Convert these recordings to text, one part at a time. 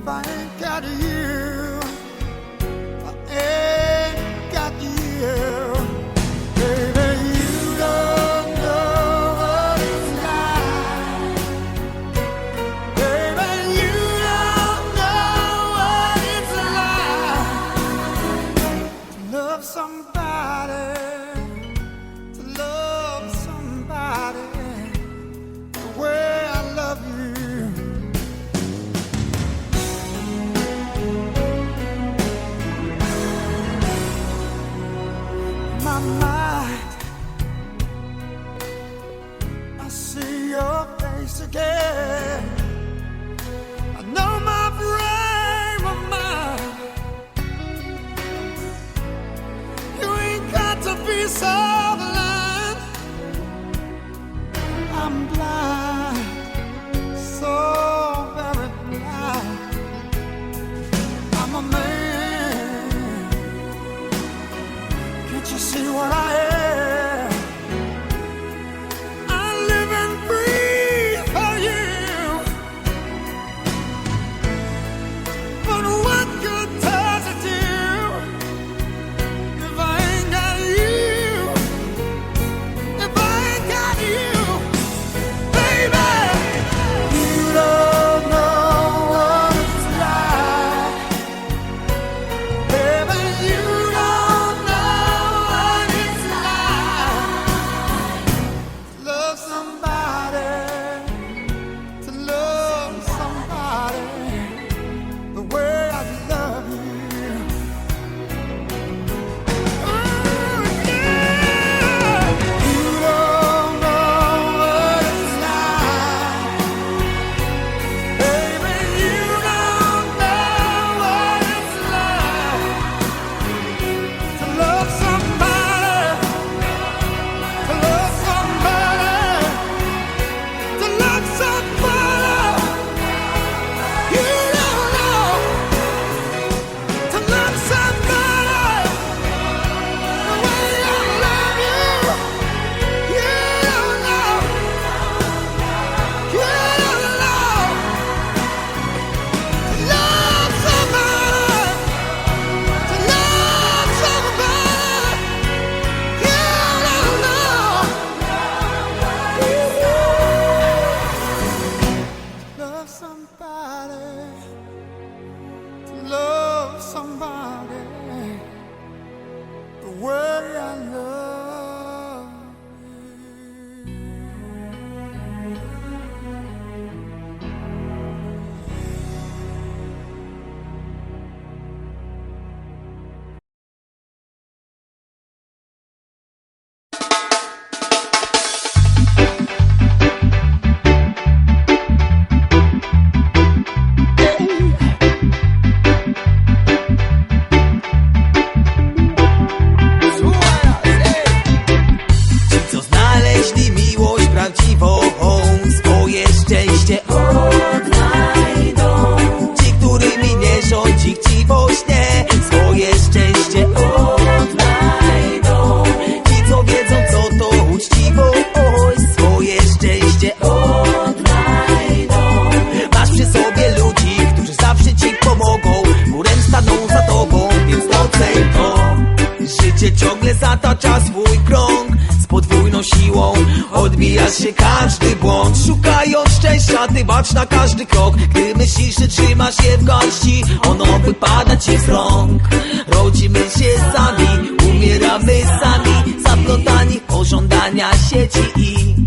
if I ain't got you. piosenką Życie ciągle zatacza swój krąg. Z podwójną siłą odbija się każdy błąd. Szukając szczęścia, ty bacz na każdy krok. Gdy myślisz, że trzymasz je w garści Ono wypada ci z rąk. Rodzimy się sami, umieramy sami. Zaplątani pożądania sieci i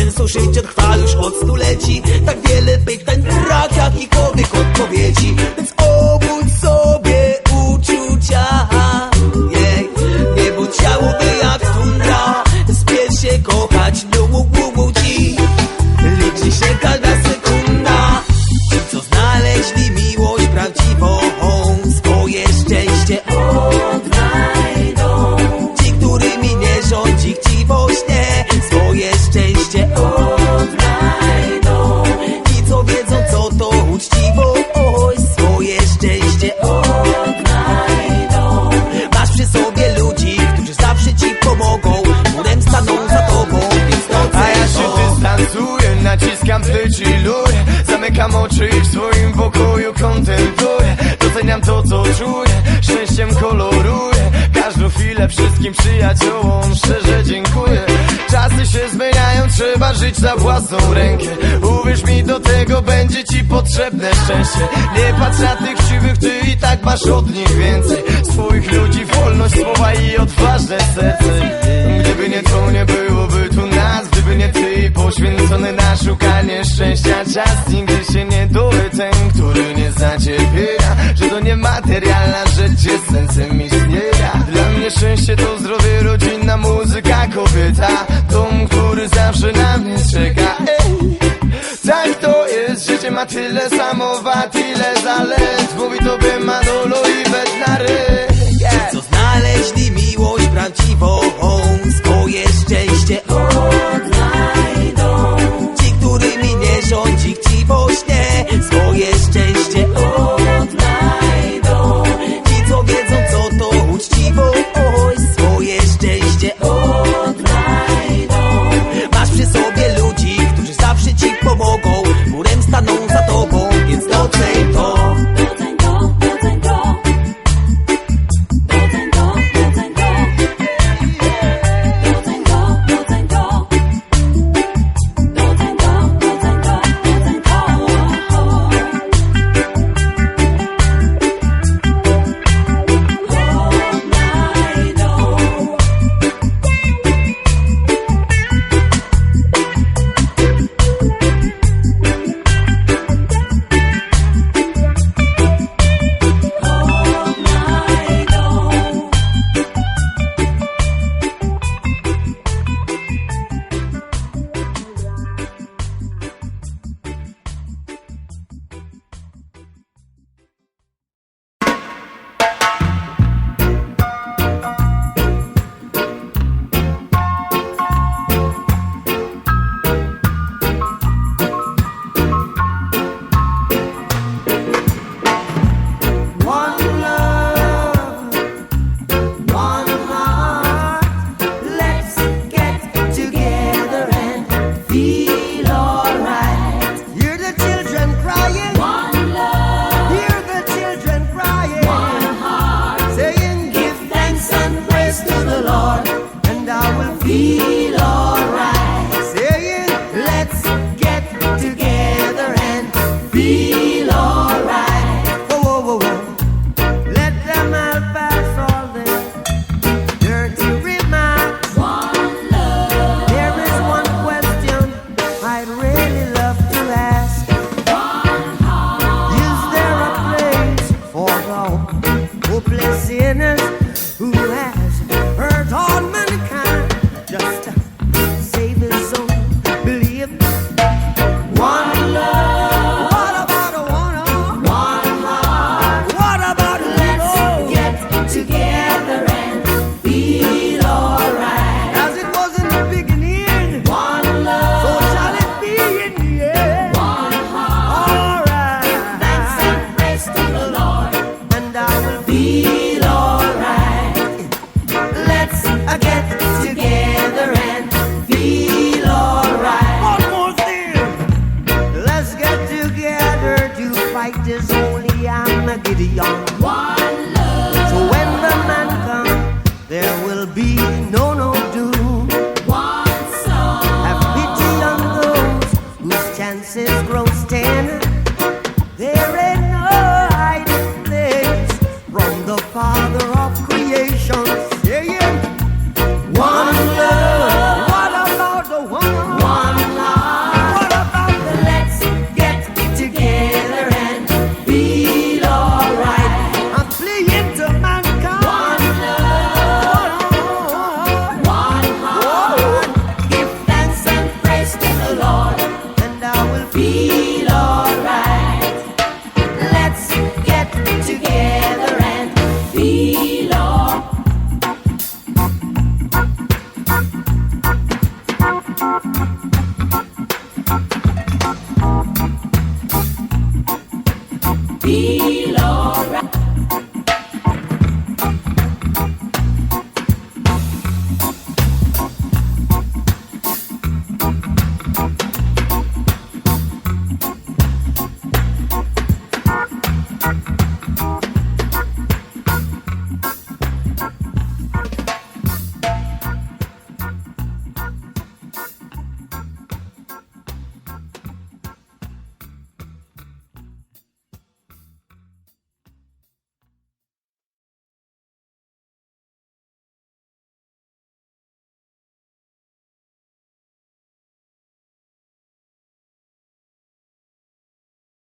Ten sąsiedzia trwa już od stuleci to co czuję. Szczęściem koloruję. Każdą chwilę wszystkim przyjaciołom Szczerze dziękuję. Czasy się zmieniają, trzeba żyć na własną rękę. Uwierz mi, do tego będzie ci potrzebne szczęście. Nie patrz na tych siwych, ty i tak masz od nich więcej. Swoich ludzi, wolność słowa i odważne serce. Gdyby nie twoje till the over really love